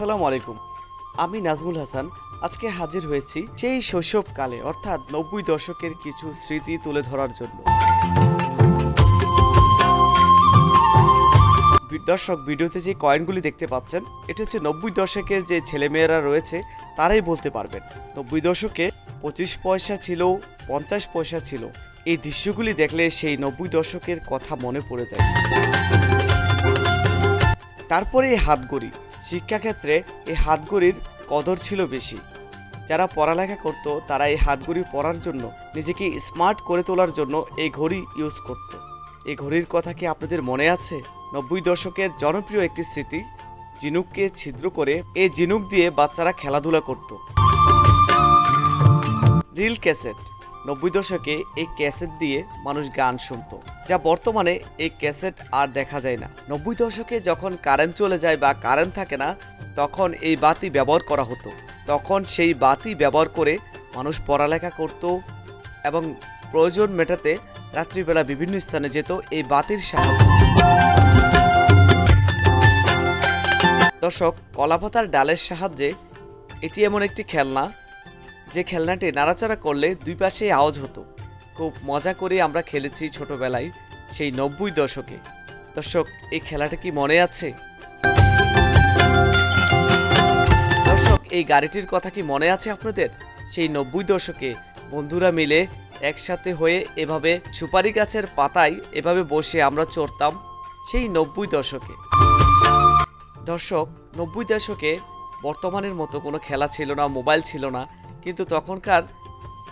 আসসালামু আলাইকুম। আমি নাজমুল হাসান। আজকে হাজির হয়েছি সেই শৈশবকালে, অর্থাৎ নব্বই দশকের কিছু স্মৃতি তুলে ধরার জন্য। দর্শক, ভিডিওতে যে কয়েনগুলি দেখতে পাচ্ছেন, এটা হচ্ছে নব্বই দশকের যে ছেলেমেয়েরা রয়েছে, তারাই বলতে পারবেন। নব্বই দশকে পঁচিশ পয়সা ছিল, পঞ্চাশ পয়সা ছিল। এই দৃশ্যগুলি দেখলে সেই নব্বই দশকের কথা মনে পড়ে যায়। তারপরে হাতগড়ি শিক্ষাক্ষেত্রে এই হাতগড়ির কদর ছিল বেশি। যারা পড়ালেখা করত, তারা এই হাতগড়ি পরার জন্য, নিজেকে স্মার্ট করে তোলার জন্য এই ঘড়ি ইউজ করত। এই ঘড়ির কথা কি আপনাদের মনে আছে? নব্বই দশকের জনপ্রিয় একটি স্মৃতি, জিনুককে ছিদ্র করে এই জিনুক দিয়ে বাচ্চারা খেলাধুলা করত। Reel cassette. নব্বই দশকে এই ক্যাসেট দিয়ে মানুষ গান শুনতো, যা বর্তমানে এই ক্যাসেট আর দেখা যায় না। নব্বই দশকে যখন কারেন্ট চলে যায় বা কারেন্ট থাকে না, তখন এই বাতি ব্যবহার করা হতো। তখন সেই বাতি ব্যবহার করে মানুষ পড়ালেখা করত এবং প্রয়োজন মেটাতে রাত্রিবেলা বিভিন্ন স্থানে যেত এই বাতির সাহায্যে। দর্শক, কলাপাতার ডালের সাহায্যে এটি এমন একটি খেলনা যে খেলনাটি নাড়াচাড়া করলে দুই পাশে আওয়াজ হতো। খুব মজা করে আমরা খেলেছি ছোটবেলায় সেই নব্বই দশকে। দর্শক এই খেলাটা কি মনে আছে? দর্শক, এই গাড়িটির কথা কি মনে আছে আপনাদের? সেই নব্বই দশকে বন্ধুরা মিলে একসাথে হয়ে এভাবে সুপারি গাছের পাতায় এভাবে বসে আমরা চড়তাম সেই নব্বই দশকে। দর্শক, নব্বই দশকে বর্তমানের মতো কোনো খেলা ছিল না, মোবাইল ছিল না। কিন্তু তখনকার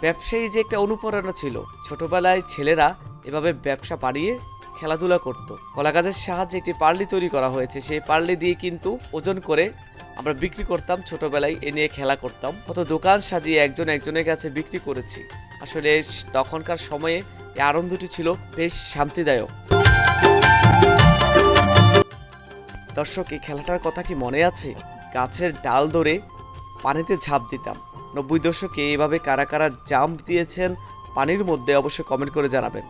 ব্যবসায়ী যে একটা অনুপ্রেরণা ছিল। ছোটবেলায় ছেলেরা এভাবে ব্যবসা বাড়িয়ে খেলাধুলা করত। কলা গাছের সাহায্যে একটি পার্লি তৈরি করা হয়েছে। সেই পার্লি দিয়ে কিন্তু ওজন করে আমরা বিক্রি করতাম। ছোটবেলায় এ নিয়ে খেলা করতাম। কত দোকান সাজিয়ে একজন একজনের কাছে বিক্রি করেছি। আসলে তখনকার সময়ে এই আনন্দটি ছিল বেশ শান্তিদায়ক। দর্শক, এই খেলাটার কথা কি মনে আছে? গাছের ডাল ধরে পানিতে ঝাঁপ দিতাম। নব্বই দশকে এভাবে কারা কারা জাম্প দিয়েছেন পানির মধ্যে অবশ্যই কমেন্ট করে জানাবেন।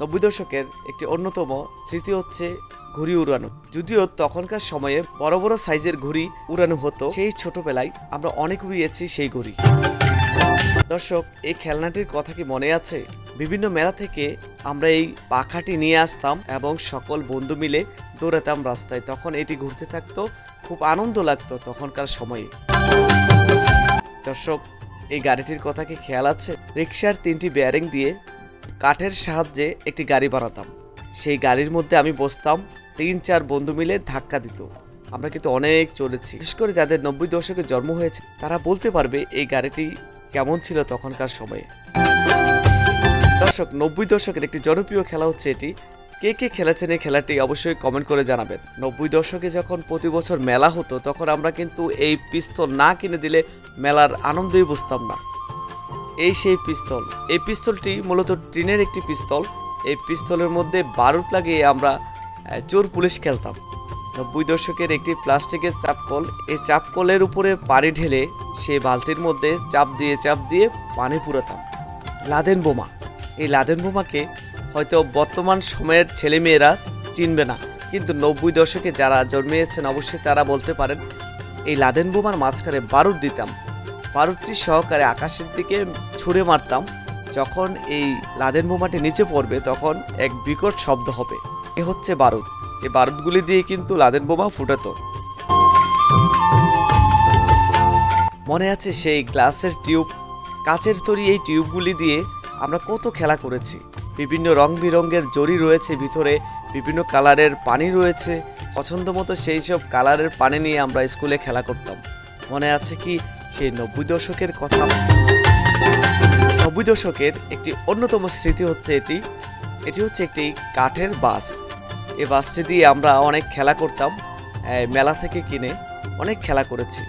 নব্বই দশকের একটি অন্যতম স্মৃতি হচ্ছে ঘুড়ি উড়ানো। যদিও তখনকার সময়ে বড় বড় সাইজের ঘুড়ি উড়ানো হতো, সেই ছোটবেলায় আমরা অনেক উড়িয়েছি সেই ঘুড়ি। দর্শক, এই খেলনাটির কথা কি মনে আছে? বিভিন্ন মেলা থেকে আমরা এই পাখাটি নিয়ে আসতাম এবং সকল বন্ধু মিলে দৌড়াতাম রাস্তায়। তখন এটি ঘুরতে থাকতো, খুব আনন্দ লাগতো তখনকার সময়ে। দর্শক, এই গাড়িটির কথা কি খেয়াল আছে? রিক্সার তিনটি বেয়ারিং দিয়ে কাঠের সাহায্যে একটি গাড়ি বানাতাম। সেই গাড়ির মধ্যে আমি বসতাম তিন চার বন্ধু মিলে ধাক্কা দিত। আমরা কিন্তু অনেক চলেছি। বিশেষ করে যাদের নব্বই দশকে জন্ম হয়েছে, তারা বলতে পারবে এই গাড়িটি কেমন ছিল তখনকার সময়ে। দর্শক নব্বই দশকের একটি জনপ্রিয় খেলা হচ্ছে এটি। কে কে খেলেছেন এই খেলাটি অবশ্যই কমেন্ট করে জানাবেন। নব্বই দশকে যখন প্রতি বছর মেলা হতো, তখন আমরা কিন্তু এই পিস্তল না কিনে দিলে মেলার আনন্দই বুঝতাম না। এই সেই পিস্তল। এই পিস্তলটি মূলত টিনের একটি পিস্তল। এই পিস্তলের মধ্যে বারুদ লাগিয়ে আমরা চোর পুলিশ খেলতাম। নব্বই দশকের একটি প্লাস্টিকের চাপকল। এই চাপকলের উপরে পানি ঢেলে সে বালতির মধ্যে চাপ দিয়ে চাপ দিয়ে পানি পুরাতাম। লাদেন বোমা। এই লাদেন বোমাকে হয়তো বর্তমান সময়ের ছেলেমেয়েরা চিনবে না। কিন্তু নব্বই দশকে যারা জন্মিয়েছেন, অবশ্যই তারা বলতে পারেন, এই লাদেন বোমার মাঝখানে বারুদ দিতাম। বারুদটি সহকারে আকাশের দিকে ছুঁড়ে মারতাম। যখন এই লাদেন বোমাটি নিচে পড়বে, তখন এক বিকট শব্দ হবে। এ হচ্ছে বারুদ। এই বারুদগুলি দিয়ে কিন্তু লাদেন বোমা ফুটাতো। মনে আছে সেই গ্লাসের টিউব? কাচের তৈরি এই টিউবগুলি দিয়ে আমরা কত খেলা করেছি। বিভিন্ন রং বেরঙের জরি রয়েছে ভিতরে, বিভিন্ন কালারের পানি রয়েছে। পছন্দ মতো সেই সব কালারের পানি নিয়ে আমরা স্কুলে খেলা করতাম। মনে আছে কি? সেই নব্বই দশকের কথা। নব্বই দশকের একটি অন্যতম স্মৃতি হচ্ছে এটি। এটি হচ্ছে একটি কাঠের বাস। এই বাসটি দিয়ে আমরা অনেক খেলা করতাম। মেলা থেকে কিনে অনেক খেলা করেছি।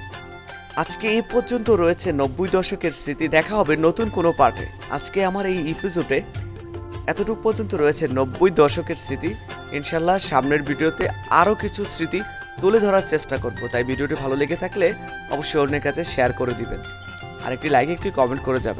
আজকে এই পর্যন্ত রয়েছে নব্বই দশকের স্মৃতি। দেখা হবে নতুন কোনো পার্টে আজকে আমার এই এপিসোডে এতটুকু পর্যন্ত রয়েছে নব্বই দশকের স্মৃতি। ইনশাল্লাহ সামনের ভিডিওতে আরও কিছু স্মৃতি তুলে ধরার চেষ্টা করব। তাই ভিডিওটি ভালো লেগে থাকলে অবশ্যই অন্যের কাছে শেয়ার করে দিবেন। আর একটি লাইক একটি কমেন্ট করে যাবেন।